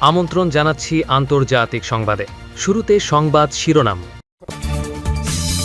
আমন্ত্রণ জানাচ্ছি আন্তর্জাতিক সংবাদে। শুরুতে সংবাদ শিরোনাম।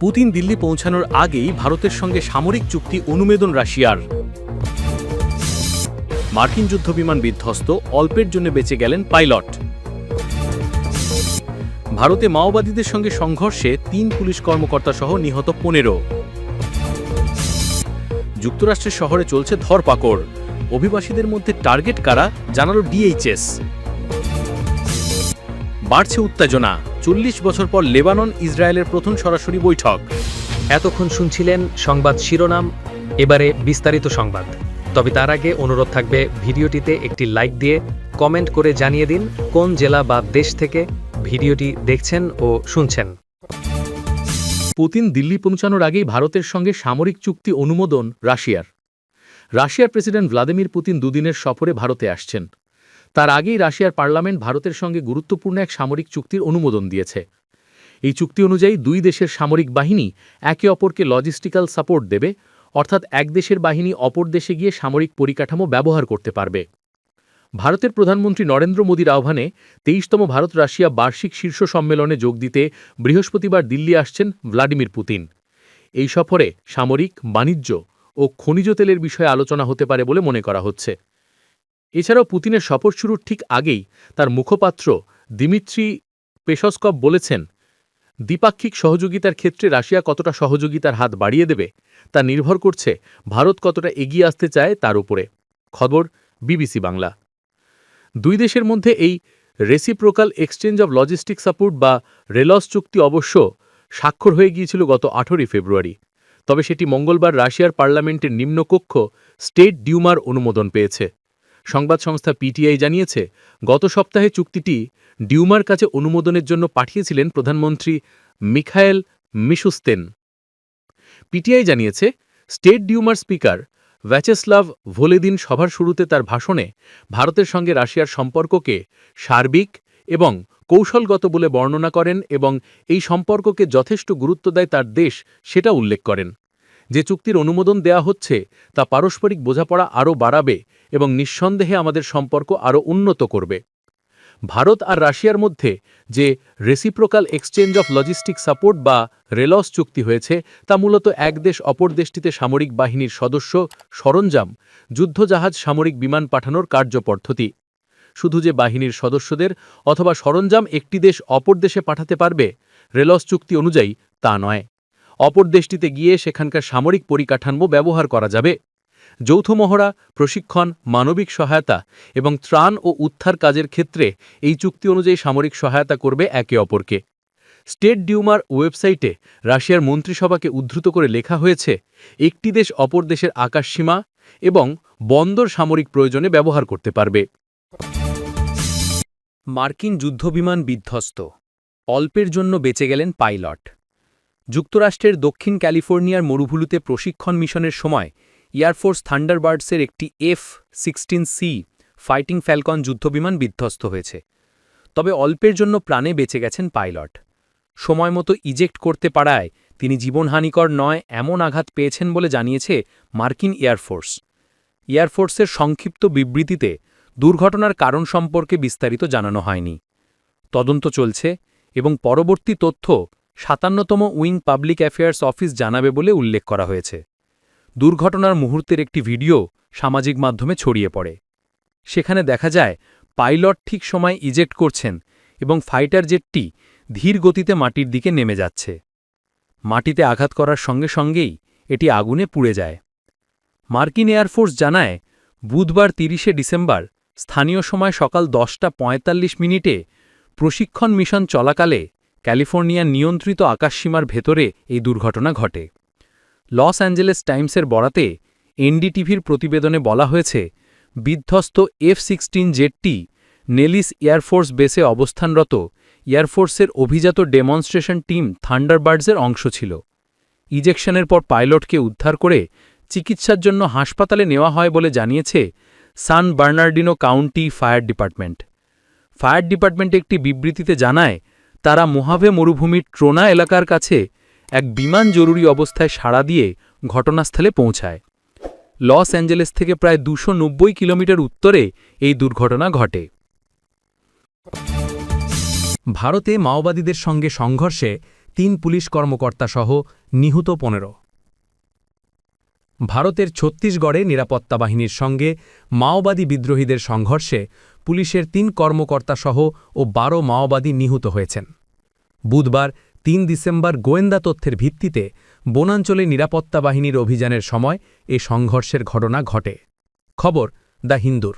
পুতিন দিল্লি পৌঁছানোর আগেই ভারতের সঙ্গে সামরিক চুক্তি অনুমোদন রাশিয়ার। মার্কিন যুদ্ধবিমান বিধ্বস্ত, অল্পের জন্য বেঁচে গেলেন পাইলট। ভারতে মাওবাদীদের সঙ্গে সংঘর্ষে তিন পুলিশ কর্মকর্তা সহ নিহত পনেরো। যুক্তরাষ্ট্রের শহরে চলছে ধরপাকড়। অভিবাসীদের মধ্যে টার্গেট কারা জানালো ডিএইচএস। বাড়ছে উত্তেজনা। চল্লিশ বছর পর লেবানন, ইসরায়েলের প্রথম সরাসরি বৈঠক। এতক্ষণ শুনছিলেন সংবাদ শিরোনাম, এবারে বিস্তারিত সংবাদ। তবে তার আগে অনুরোধ থাকবে ভিডিওটিতে একটি লাইক দিয়ে কমেন্ট করে জানিয়ে দিন কোন জেলা বা দেশ থেকে ভিডিওটি দেখছেন ও শুনছেন। পুতিন দিল্লি পৌঁছানোর আগেই ভারতের সঙ্গে সামরিক চুক্তি অনুমোদন রাশিয়ার। রাশিয়ার প্রেসিডেন্ট ভ্লাদিমির পুতিন দুদিনের সফরে ভারতে আসছেন। তার আগেই রাশিয়ার পার্লামেন্ট ভারতের সঙ্গে গুরুত্বপূর্ণ এক সামরিক চুক্তির অনুমোদন দিয়েছে। এই চুক্তি অনুযায়ী দুই দেশের সামরিক বাহিনী একে অপরকে লজিস্টিক্যাল সাপোর্ট দেবে, অর্থাৎ এক দেশের বাহিনী অপর দেশে গিয়ে সামরিক পরিকাঠামো ব্যবহার করতে পারবে। ভারতের প্রধানমন্ত্রী নরেন্দ্র মোদীর আহ্বানে তেইশতম ভারত রাশিয়া বার্ষিক শীর্ষ সম্মেলনে যোগ দিতে বৃহস্পতিবার দিল্লি আসছেন ভ্লাদিমির পুতিন। এই সফরে সামরিক, বাণিজ্য ও খনিজ তেলের বিষয়ে আলোচনা হতে পারে বলে মনে করা হচ্ছে। এছাড়াও পুতিনের সফর শুরুর ঠিক আগেই তার মুখপাত্র দিমিত্রি পেশস্কভ বলেছেন, দ্বিপাক্ষিক সহযোগিতার ক্ষেত্রে রাশিয়া কতটা সহযোগিতার হাত বাড়িয়ে দেবে তা নির্ভর করছে ভারত কতটা এগিয়ে আসতে চায় তার উপরে। খবর বিবিসি বাংলা। দুই দেশের মধ্যে এই reciprocal exchange of logistic support বা রেলস চুক্তি অবশ্য স্বাক্ষর হয়ে গিয়েছিল গত আঠেরোই ফেব্রুয়ারি। তবে সেটি মঙ্গলবার রাশিয়ার পার্লামেন্টের নিম্নকক্ষ স্টেট ডিউমার অনুমোদন পেয়েছে। সংবাদ সংস্থা পিটিআই জানিয়েছে, গত সপ্তাহে চুক্তিটি ডিউমার কাছে অনুমোদনের জন্য পাঠিয়েছিলেন প্রধানমন্ত্রী মিখায়েল মিশুস্তেন। পিটিআই জানিয়েছে, স্টেট ডিউমার স্পিকার ভ্যাচেস্লাভ ভোলেদিন সভার শুরুতে তার ভাষণে ভারতের সঙ্গে রাশিয়ার সম্পর্ককে সার্বিক এবং কৌশলগত বলে বর্ণনা করেন এবং এই সম্পর্ককে যথেষ্ট গুরুত্ব দেয় তার দেশ সেটা উল্লেখ করেন। যে চুক্তির অনুমোদন দেয়া হচ্ছে তা পারস্পরিক বোঝাপড়া আরও বাড়াবে এবং নিঃসন্দেহে আমাদের সম্পর্ক আরও উন্নত করবে। ভারত আর রাশিয়ার মধ্যে যে reciprocal exchange of logistic support বা রেলস চুক্তি হয়েছে, তা মূলত এক দেশ অপর দেশটিতে সামরিক বাহিনীর সদস্য সরঞ্জাম, যুদ্ধজাহাজ, সামরিক বিমান পাঠানোর কার্যপদ্ধতি। শুধু যে বাহিনীর সদস্যদের অথবা সরঞ্জাম একটি দেশ অপর দেশে পাঠাতে পারবে রেলস চুক্তি অনুযায়ী তা নয়। অপর দেশটিতে গিয়ে সেখানকার সামরিক পরিকাঠামো ব্যবহার করা যাবে। যৌথ মহড়া, প্রশিক্ষণ, মানবিক সহায়তা এবং ত্রাণ ও উদ্ধার কাজের ক্ষেত্রে এই চুক্তি অনুযায়ী সামরিক সহায়তা করবে একে অপরকে। স্টেট ডিউমার ওয়েবসাইটে রাশিয়ার মন্ত্রিসভাকে উদ্ধৃত করে লেখা হয়েছে, একটি দেশ অপর দেশের আকাশসীমা এবং বন্দর সামরিক প্রয়োজনে ব্যবহার করতে পারবে। মার্কিন যুদ্ধবিমান বিধ্বস্ত, অল্পের জন্য বেঁচে গেলেন পাইলট। যুক্তরাষ্ট্রের দক্ষিণ ক্যালিফোর্নিয়ার মরুভূমিতে প্রশিক্ষণ মিশনের সময় এয়ারফোর্স থান্ডারবার্ডসের একটি F sixteen C fighting Falcon যুদ্ধবিমান বিধ্বস্ত হয়েছে। তবে অল্পের জন্য প্রাণে বেঁচে গেছেন পাইলট। সময়মতো ইজেক্ট করতে পারায় তিনি জীবনহানিকর নয়, এমন আঘাত পেয়েছেন বলে জানিয়েছে মার্কিন এয়ারফোর্স এয়ারফোর্সের সংক্ষিপ্ত বিবৃতিতে দুর্ঘটনার কারণ সম্পর্কে বিস্তারিত জানানো হয়নি। তদন্ত চলছে এবং পরবর্তী তথ্য সাতান্নতম উইং পাবলিক অ্যাফেয়ার্স অফিস জানাবে বলে উল্লেখ করা হয়েছে। দুর্ঘটনার মুহূর্তের একটি ভিডিও সামাজিক মাধ্যমে ছড়িয়ে পড়ে। সেখানে দেখা যায়, পাইলট ঠিক সময় ইজেক্ট করছেন এবং ফাইটার জেটটি ধীর গতিতে মাটির দিকে নেমে যাচ্ছে। মাটিতে আঘাত করার সঙ্গে সঙ্গেই এটি আগুনে পুড়ে যায়। মার্কিন এয়ারফোর্স জানায়, বুধবার তিরিশে ডিসেম্বর, স্থানীয় সময় সকাল দশটা পঁয়তাল্লিশ মিনিটে প্রশিক্ষণ মিশন চলাকালে ক্যালিফোর্নিয়ার নিয়ন্ত্রিত আকাশসীমার ভেতরে এই দুর্ঘটনা ঘটে। লস অ্যাঞ্জেলেস টাইমসের বরাতে এনডিটিভির প্রতিবেদনে বলা হয়েছে, বিধ্বস্ত এফ সিক্সটিন জেটটি নেলিস এয়ারফোর্স বেসে অবস্থানরত এয়ারফোর্সের অভিজাত ডেমনস্ট্রেশন টিম থান্ডারবার্ডসের অংশ ছিল। ইজেকশনের পর পাইলটকে উদ্ধার করে চিকিৎসার জন্য হাসপাতালে নেওয়া হয় বলে জানিয়েছে San Bernardino county fire department. Fire department একটি বিবৃতিতে জানায়, তারা মোহাভে মরুভূমির ট্রোনা এলাকার কাছে এক বিমান জরুরি অবস্থায় সাড়া দিয়ে ঘটনাস্থলে পৌঁছায়। লস অ্যাঞ্জেলেস থেকে প্রায় দুশো কিলোমিটার উত্তরে এই দুর্ঘটনা ঘটে। ভারতে মাওবাদীদের সঙ্গে সংঘর্ষে তিন পুলিশ কর্মকর্তা সহ নিহত পনেরো। ভারতের ছত্তিশগড়ে নিরাপত্তা বাহিনীর সঙ্গে মাওবাদী বিদ্রোহীদের সংঘর্ষে পুলিশের তিন কর্মকর্তা সহ ও বারো মাওবাদী নিহত হয়েছেন। বুধবার তিন ডিসেম্বর গোয়েন্দা তথ্যের ভিত্তিতে বনাঞ্চলে নিরাপত্তা বাহিনীর অভিযানের সময় এ সংঘর্ষের ঘটনা ঘটে। খবর, দ্য হিন্দুর।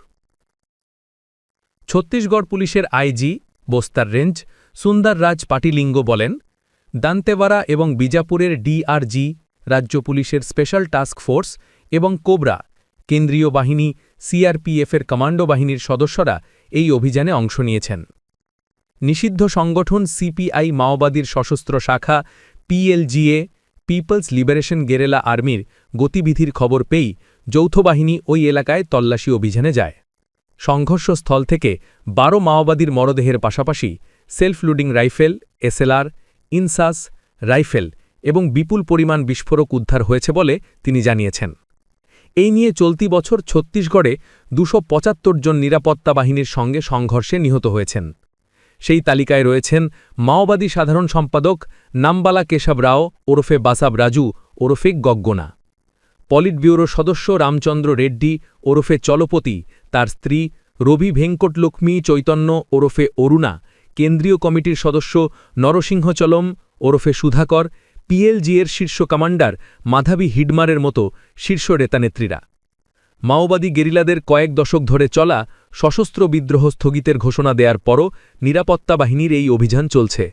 ছত্তিশগড় পুলিশের আইজি, বোস্তার রেঞ্জ, সুন্দর রাজ পাটিলিঙ্গ বলেন দান্তেওয়ারা এবং বিজাপুরের ডিআরজি, রাজ্য পুলিশের স্পেশাল টাস্ক ফোর্স এবং কোবরা, কেন্দ্রীয় বাহিনী, সিআরপিএফের কমান্ডো বাহিনীর সদস্যরা এই অভিযানে অংশ নিয়েছেন। নিষিদ্ধ সংগঠন সিপিআই মাওবাদীর সশস্ত্র শাখা পিএলজিএ, পিপলস লিবারেশন গেরেলা আর্মির গতিবিধির খবর পেয়েই যৌথ বাহিনী ওই এলাকায় তল্লাশি অভিযানে যায়। সংঘর্ষস্থল থেকে বারো মাওবাদীর মরদেহের পাশাপাশি self loading rifle, SLR, INSAS rifle এবং বিপুল পরিমাণ বিস্ফোরক উদ্ধার হয়েছে বলে তিনি জানিয়েছেন। এই নিয়ে চলতি বছর ছত্তিশগড়ে দুশো জন নিরাপত্তা বাহিনীর সঙ্গে সংঘর্ষে নিহত হয়েছেন। সেই তালিকায় রয়েছেন মাওবাদী সাধারণ সম্পাদক নাম্বালা কেশব রাও, ওরফে বাসাব রাজু, ওরফে গগ্গনা। পলিট ব্যুরো সদস্য রামচন্দ্র রেড্ডি, ওরফে চলপতি, তার স্ত্রী রবি ভেঙ্কটলক্ষ্মী চৈতন্য, ওরফে অরুণা। কেন্দ্রীয় কমিটির সদস্য নরসিংহচলম ওরফে সুধাকর। পিএলজিএর শীর্ষ কমান্ডার মাধাবী হিডমারের মতো শীর্ষ নেতানেত্রীরা। মাওবাদী গেরিলাদের কয়েক দশক ধরে চলা সশস্ত্র বিদ্রোহ স্থগিতের ঘোষণা দেওয়ার পরও নিরাপত্তা বাহিনীর এই অভিযান চলছে।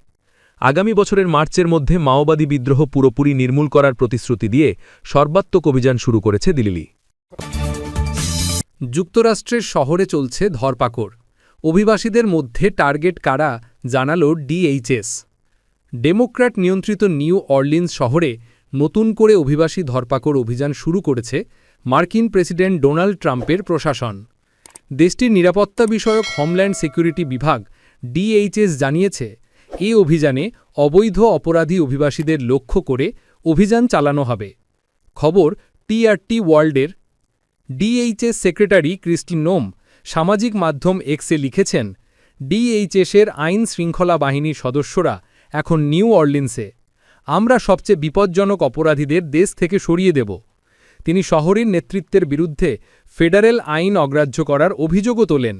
আগামী বছরের মার্চের মধ্যে মাওবাদী বিদ্রোহ পুরোপুরি নির্মূল করার প্রতিশ্রুতি দিয়ে সর্বাত্মক অভিযান শুরু করেছে দিল্লি। যুক্তরাষ্ট্রের শহরে চলছে ধরপাকড়। অভিবাসীদের মধ্যে টার্গেট কারা জানাল ডিএইচএস। ডেমোক্র্যাট নিয়ন্ত্রিত নিউ অর্লিন্স শহরে নতুন করে অভিবাসী ধরপাকড় অভিযান শুরু করেছে মার্কিন প্রেসিডেন্ট ডোনাল্ড ট্রাম্পের প্রশাসন। দেশটির নিরাপত্তা বিষয়ক হোমল্যান্ড সিকিউরিটি বিভাগ, ডিএইচএস, জানিয়েছে এই অভিযানে অবৈধ অপরাধী অভিবাসীদের লক্ষ্য করে অভিযান চালানো হবে। খবর টিআরটি ওয়ার্ল্ডের। ডিএইচএস সেক্রেটারি ক্রিস্টি নোম সামাজিক মাধ্যম এক্সে লিখেছেন, ডিএইচএসের আইন শৃঙ্খলা বাহিনীর সদস্যরা এখন নিউ অর্লিন্সে। আমরা সবচেয়ে বিপজ্জনক অপরাধীদের দেশ থেকে সরিয়ে দেব। তিনি শহরের নেতৃত্বের বিরুদ্ধে ফেডারেল আইন অগ্রাহ্য করার অভিযোগও তোলেন।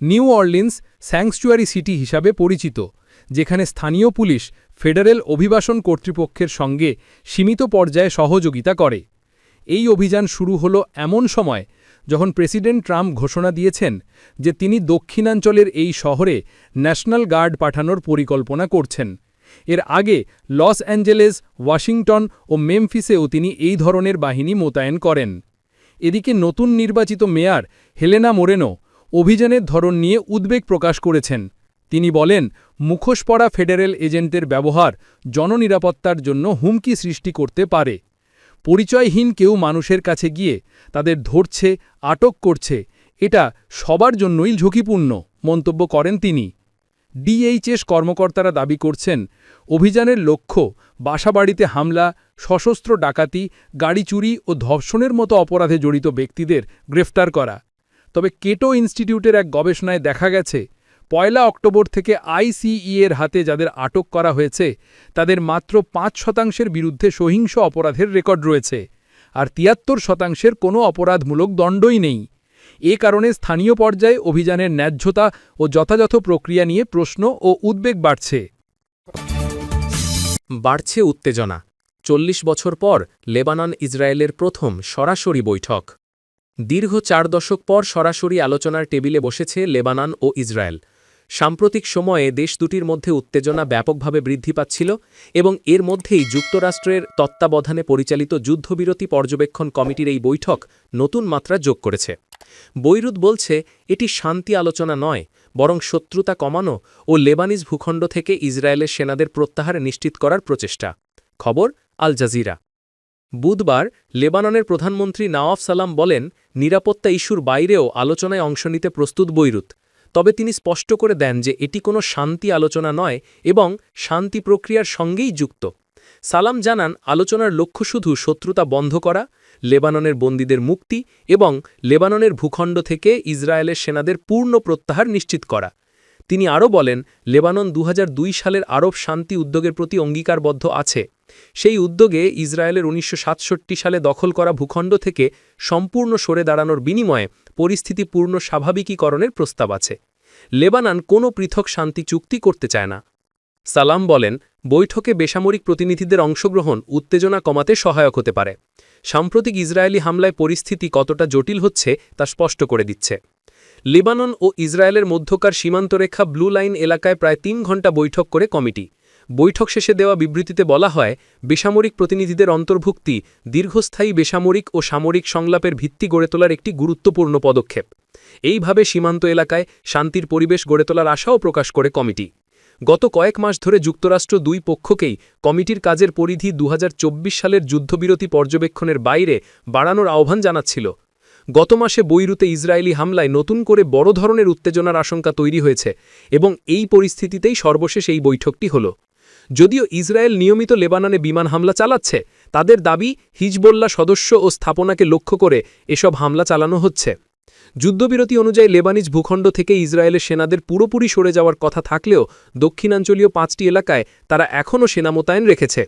নিউ অর্লিন্স স্যাংচুয়ারি সিটি হিসাবে পরিচিত, যেখানে স্থানীয় পুলিশ ফেডারেল অভিবাসন কর্তৃপক্ষের সঙ্গে সীমিত পর্যায়ে সহযোগিতা করে। এই অভিযান শুরু হলো এমন সময় যখন প্রেসিডেন্ট ট্রাম্প ঘোষণা দিয়েছেন যে তিনি দক্ষিণাঞ্চলের এই শহরে ন্যাশনাল গার্ড পাঠানোর পরিকল্পনা করছেন। এর আগে লস অ্যাঞ্জেলেস, ওয়াশিংটন ও মেমফিসেও তিনি এই ধরনের বাহিনী মোতায়েন করেন। এদিকে নতুন নির্বাচিত মেয়র হেলেনা মোরেনো অভিযানের ধরন নিয়ে উদ্বেগ প্রকাশ করেছেন। তিনি বলেন, মুখোশ পড়া ফেডারেল এজেন্টের ব্যবহার জননিরাপত্তার জন্য হুমকি সৃষ্টি করতে পারে। পরিচয়হীন কেউ মানুষের কাছে গিয়ে তাদের ধরছে, আটক করছে, এটা সবার জন্যই ঝুঁকিপূর্ণ, মন্তব্য করেন তিনি। ডিএইচএস কর্মকর্তারা দাবি করছেন, অভিযানের লক্ষ্য বাসাবাড়িতে হামলা, সশস্ত্র ডাকাতি, গাড়ি চুরি ও ধর্ষণের মতো অপরাধে জড়িত ব্যক্তিদের গ্রেফতার করা। তবে কেটো ইনস্টিটিউটের এক গবেষণায় দেখা গেছে, পয়লা অক্টোবর থেকে আইসিই এর হাতে যাদের আটক করা হয়েছে, তাদের মাত্র পাঁচ শতাংশের বিরুদ্ধে সহিংস অপরাধের রেকর্ড রয়েছে। আর তিয়াত্তর শতাংশের কোনো অপরাধমূলক দণ্ডই নেই। এ কারণে স্থানীয় পর্যায়ে অভিযানের ন্যায্যতা ও যথাযথ প্রক্রিয়া নিয়ে প্রশ্ন ও উদ্বেগ বাড়ছে। বাড়ছে উত্তেজনা। চল্লিশ বছর পর লেবানন ইসরায়েলের প্রথম সরাসরি বৈঠক। দীর্ঘ চার দশক পর সরাসরি আলোচনার টেবিলে বসেছে লেবানন ও ইসরায়েল। সাম্প্রতিক সময়ে দেশ দুটির মধ্যে উত্তেজনা ব্যাপকভাবে বৃদ্ধি পাচ্ছিল এবং এর মধ্যেই যুক্তরাষ্ট্রের তত্ত্বাবধানে পরিচালিত যুদ্ধবিরতি পর্যবেক্ষণ কমিটির এই বৈঠক নতুন মাত্রা যোগ করেছে। বৈরুত বলছে, এটি শান্তি আলোচনা নয়, বরং শত্রুতা কমানো ও লেবানিজ ভূখণ্ড থেকে ইসরায়েলের সেনাদের প্রত্যাহার নিশ্চিত করার প্রচেষ্টা। খবর, আল জাজিরা। বুধবার লেবাননের প্রধানমন্ত্রী নওয়াফ সালাম বলেন, নিরাপত্তা ইস্যুর বাইরেও আলোচনায় অংশ নিতে প্রস্তুত বৈরুত। তবে তিনি স্পষ্ট করে দেন যে এটি কোনো শান্তি আলোচনা নয় এবং শান্তি প্রক্রিয়ার সঙ্গেই যুক্ত। সালাম জানান, আলোচনার লক্ষ্য শুধু শত্রুতা বন্ধ করা, লেবাননের বন্দীদের মুক্তি এবং লেবাননের ভূখণ্ড থেকে ইসরায়েলের সেনাদের পূর্ণ প্রত্যাহার নিশ্চিত করা। তিনি আরও বলেন, লেবানন দু হাজার দুই সালের আরব শান্তি উদ্যোগের প্রতি অঙ্গীকারবদ্ধ আছে। সেই উদ্যোগে ইসরায়েলের উনিশশো সাতষট্টি সালে দখল করা ভূখণ্ড থেকে সম্পূর্ণ সরে দাঁড়ানোর বিনিময়ে পরিস্থিতি পূর্ণ স্বাভাবিকীকরণের প্রস্তাব আছে। লেবানন কোনো পৃথক শান্তি চুক্তি করতে চায় না। সালাম বলেন, বৈঠকে বেসামরিক প্রতিনিধিদের অংশগ্রহণ উত্তেজনা কমাতে সহায়ক হতে পারে। সাম্প্রতিক ইসরায়েলি হামলায় পরিস্থিতি কতটা জটিল হচ্ছে তা স্পষ্ট করে দিচ্ছে। লেবানন ও ইসরায়েলের মধ্যকার সীমান্তরেখা ব্লু লাইন এলাকায় প্রায় তিন ঘণ্টা বৈঠক করে কমিটি। বৈঠক শেষে দেওয়া বিবৃতিতে বলা হয়, বেসামরিক প্রতিনিধিদের অন্তর্ভুক্তি দীর্ঘস্থায়ী বেসামরিক ও সামরিক সংলাপের ভিত্তি গড়ে তোলার একটি গুরুত্বপূর্ণ পদক্ষেপ। এইভাবে সীমান্ত এলাকায় শান্তির পরিবেশ গড়ে তোলার আশাও প্রকাশ করে কমিটি। গত কয়েক মাস ধরে যুক্তরাষ্ট্র দুই পক্ষকেই কমিটির কাজের পরিধি দু হাজার চব্বিশ সালের যুদ্ধবিরতি পর্যবেক্ষণের বাইরে বাড়ানোর আহ্বান জানাচ্ছিল। গত মাসে বৈরুতে ইসরায়েলি হামলায় নতুন করে বড় ধরনের উত্তেজনার আশঙ্কা তৈরি হয়েছে এবং এই পরিস্থিতিতেই সর্বশেষ এই বৈঠকটি হল। যদিও ইসরায়েল নিয়মিত লেবাননে বিমান হামলা চালাচ্ছে, তাদের দাবি হিজবোল্লা সদস্য ও স্থাপনাকে লক্ষ্য করে এসব হামলা চালানো হচ্ছে। যুদ্ধবিরতি অনুযায়ী লেবানিজ ভূখণ্ড থেকে ইসরায়েলের সেনাদের পুরোপুরি সরে যাওয়ার কথা থাকলেও দক্ষিণাঞ্চলীয় পাঁচটি এলাকায় তারা এখনও সেনা মোতায়েন রেখেছে।